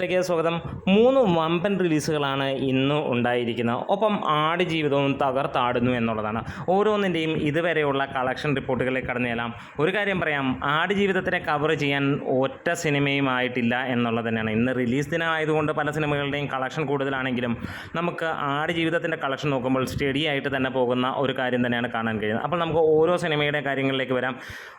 ിലേക്ക് സ്വാഗതം. മൂന്ന് വമ്പൻ റിലീസുകളാണ് ഇന്ന് ഉണ്ടായിരിക്കുന്നത്. ഒപ്പം ആട് ജീവിതവും തകർത്താടുന്നു എന്നുള്ളതാണ്. ഓരോന്നിന്റെയും ഇതുവരെയുള്ള കളക്ഷൻ റിപ്പോർട്ടുകളിൽ കടന്നു ഒരു കാര്യം പറയാം. ആട് ജീവിതത്തിനെ കവർ ചെയ്യാൻ ഒറ്റ സിനിമയും ആയിട്ടില്ല എന്നുള്ളത് തന്നെയാണ്. ഇന്ന് റിലീസ് ദിനമായതുകൊണ്ട് പല സിനിമകളുടെയും കളക്ഷൻ കൂടുതലാണെങ്കിലും നമുക്ക് ആട് ജീവിതത്തിന്റെ കളക്ഷൻ നോക്കുമ്പോൾ സ്റ്റഡി ആയിട്ട് തന്നെ പോകുന്ന ഒരു കാര്യം തന്നെയാണ് കാണാൻ കഴിയുന്നത്. അപ്പോൾ നമുക്ക് ഓരോ സിനിമയുടെ കാര്യങ്ങളിലേക്ക് വരാം.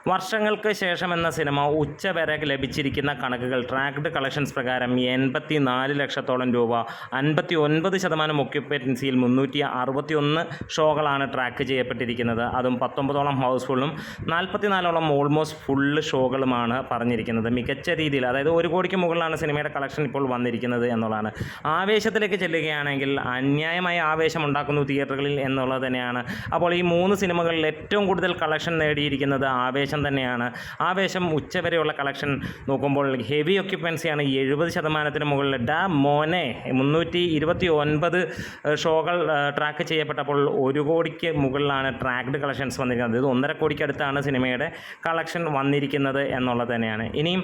വർഷങ്ങൾക്ക് ശേഷം എന്ന സിനിമ ഉച്ച വരെ ലഭിച്ചിരിക്കുന്ന കണക്കുകൾ ട്രാക്ഡ് കളക്ഷൻസ് പ്രകാരം എൺപത്തി നാല് ലക്ഷത്തോളം രൂപ. അൻപത്തി ഒൻപത് ശതമാനം ഒക്യുപ്പൻസിയിൽ മുന്നൂറ്റി അറുപത്തി ഒന്ന് ഷോകളാണ് ട്രാക്ക് ചെയ്യപ്പെട്ടിരിക്കുന്നത്. അതും പത്തൊമ്പതോളം ഹൗസ്ഫുള്ളും നാൽപ്പത്തിനാലോളം ഓൾമോസ്റ്റ് ഫുള്ള് ഷോകളുമാണ് പറഞ്ഞിരിക്കുന്നത്. മികച്ച രീതിയിൽ അതായത് ഒരു കോടിക്ക് മുകളിലാണ് സിനിമയുടെ കളക്ഷൻ ഇപ്പോൾ വന്നിരിക്കുന്നത് എന്നുള്ളതാണ്. ആവേശത്തിലേക്ക് ചെല്ലുകയാണെങ്കിൽ അന്യായമായ ആവേശം ഉണ്ടാക്കുന്നു തിയേറ്ററുകളിൽ എന്നുള്ളത് തന്നെയാണ്. അപ്പോൾ ഈ മൂന്ന് സിനിമകളിൽ ഏറ്റവും കൂടുതൽ കളക്ഷൻ നേടിയിരിക്കുന്നത് ആവേശം തന്നെയാണ്. ആവേശം ഉച്ചവരെയുള്ള കളക്ഷൻ നോക്കുമ്പോൾ ഹെവി ഒക്യുപ്പൻസിയാണ് എഴുപത് ശതമാനത്തിന് മുകളിൽ ഡാ മോനെ മുന്നൂറ്റി ഇരുപത്തി ഒൻപത് ഷോകൾ ട്രാക്ക് ചെയ്യപ്പെട്ടപ്പോൾ ഒരു കോടിക്ക് മുകളിലാണ് ട്രാക്ഡ് കളക്ഷൻസ് വന്നിരിക്കുന്നത്. ഇത് ഒന്നര കോടിക്ക് അടുത്താണ് സിനിമയുടെ കളക്ഷൻ വന്നിരിക്കുന്നത് എന്നുള്ളത് തന്നെയാണ്. ഇനിയും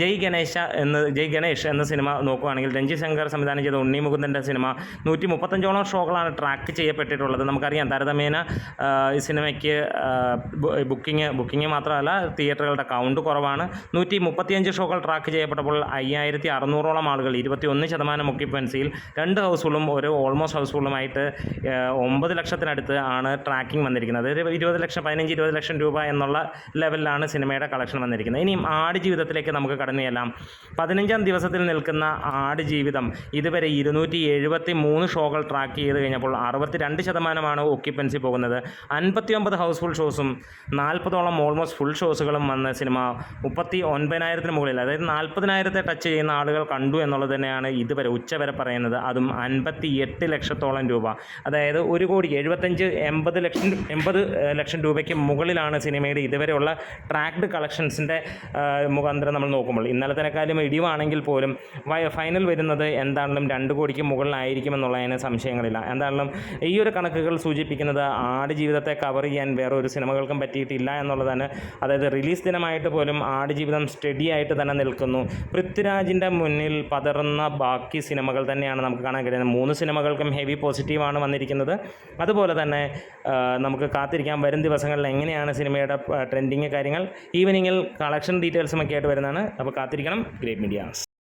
ജയ് ഗണേശ എന്ന് ജയ് ഗണേഷ് എന്ന സിനിമ നോക്കുകയാണെങ്കിൽ രഞ്ജി ശങ്കർ സംവിധാനം ചെയ്ത ഉണ്ണി മുകുന്ദന്റെ സിനിമ നൂറ്റി മുപ്പത്തഞ്ചോളം ഷോകളാണ് ട്രാക്ക് ചെയ്യപ്പെട്ടിട്ടുള്ളത്. നമുക്കറിയാം താരതമ്യേന ഈ സിനിമയ്ക്ക് ബുക്കിംഗ് ബുക്കിംഗ് മാത്രമല്ല തിയേറ്ററുകളുടെ കൗണ്ട് കുറവാണ്. നൂറ്റി മുപ്പത്തിയഞ്ച് ഷോകൾ ട്രാക്ക് ചെയ്യപ്പെട്ടപ്പോൾ അയ്യായിരത്തി അറുന്നൂറോളം ആളുകൾ ഇരുപത്തി ഒന്ന് ശതമാനം ഒക്യുപ്പൻസിയിൽ രണ്ട് ഹൗസ്ഫുള്ളും ഒരു ഓൾമോസ്റ്റ് ഹൗസ്ഫുള്ളുമായിട്ട് ഒമ്പത് ലക്ഷത്തിനടുത്ത് ആണ് ട്രാക്കിംഗ് വന്നിരിക്കുന്നത്. ഒരു ഇരുപത് ലക്ഷം പതിനഞ്ച് ഇരുപത് ലക്ഷം രൂപ എന്നുള്ള ലെവലിലാണ് സിനിമയുടെ കളക്ഷൻ വന്നിരിക്കുന്നത്. ഇനിയും ആട് ജീവിതത്തിലേക്ക് നമുക്ക് കടന്നു ചെല്ലാം പതിനഞ്ചാം ദിവസത്തിൽ നിൽക്കുന്ന ആട് ജീവിതം ഇതുവരെ ഇരുന്നൂറ്റി എഴുപത്തി മൂന്ന് ഷോകൾ ട്രാക്ക് ചെയ്ത് കഴിഞ്ഞപ്പോൾ അറുപത്തി രണ്ട് ശതമാനമാണ് ഒക്യുപ്പൻസി പോകുന്നത്. അൻപത്തി ഒമ്പത് ഹൗസ്ഫുൾ ഷോസും നാൽപ്പതോളം ഓൾമോസ്റ്റ് ഫുൾ ഷോസുകളും വന്ന സിനിമ മുപ്പത്തി ഒൻപതിനായിരത്തിന് മുകളിൽ അതായത് നാൽപ്പതിനായിരത്തെ ടച്ച് ചെയ്യുന്ന ആളുകൾ കണ്ടു എന്നുള്ളത് തന്നെയാണ് ഇതുവരെ ഉച്ചവരെ പറയുന്നത്. അതും അൻപത്തി എട്ട് ലക്ഷത്തോളം രൂപ. അതായത് ഒരു കോടി എഴുപത്തഞ്ച് എൺപത് ലക്ഷം എൺപത് ലക്ഷം രൂപയ്ക്ക് മുകളിലാണ് സിനിമയുടെ ഇതുവരെയുള്ള ട്രാക്ഡ് കളക്ഷൻസിന്റെ മുഖാന്തരം നമ്മൾ നോക്കുമ്പോൾ. ഇന്നലത്തിനെക്കാളും ഇടിവാണെങ്കിൽ പോലും ഫൈനൽ വരുന്നത് എന്താണെങ്കിലും രണ്ട് കോടിക്ക് മുകളിലായിരിക്കുമെന്നുള്ളതിന് സംശയങ്ങളില്ല. എന്താണെങ്കിലും ഈ ഒരു കണക്കുകൾ സൂചിപ്പിക്കുന്നത് ആട് ജീവിതത്തെ കവർ ചെയ്യാൻ വേറെ ഒരു സിനിമകൾക്കും പറ്റിയിട്ടില്ല എന്നുള്ളതാണ്. അതായത് റിലീസ് ദിനമായിട്ട് പോലും ആട് ജീവിതം സ്റ്റഡി ആയിട്ട് തന്നെ നിൽക്കുന്നു. പൃഥ്വിരാജിന്റെ മുന്നിൽ പതറുന്ന ബാക്കി സിനിമകൾ തന്നെയാണ് നമുക്ക് കാണാൻ കഴിയുന്നത്. മൂന്ന് സിനിമകൾക്കും ഹെവി പോസിറ്റീവാണ് വന്നിരിക്കുന്നത്. അതുപോലെ തന്നെ നമുക്ക് കാത്തിരിക്കാം. വരും ദിവസങ്ങളിൽ എങ്ങനെയാണ് സിനിമയുടെ ട്രെൻഡിങ് കാര്യങ്ങൾ? ഈവനിങ്ങിൽ കളക്ഷൻ ഡീറ്റെയിൽസും ഒക്കെ ആയിട്ട് വരുന്നതാണ്. അപ്പോൾ കാത്തിരിക്കണം. Great medias.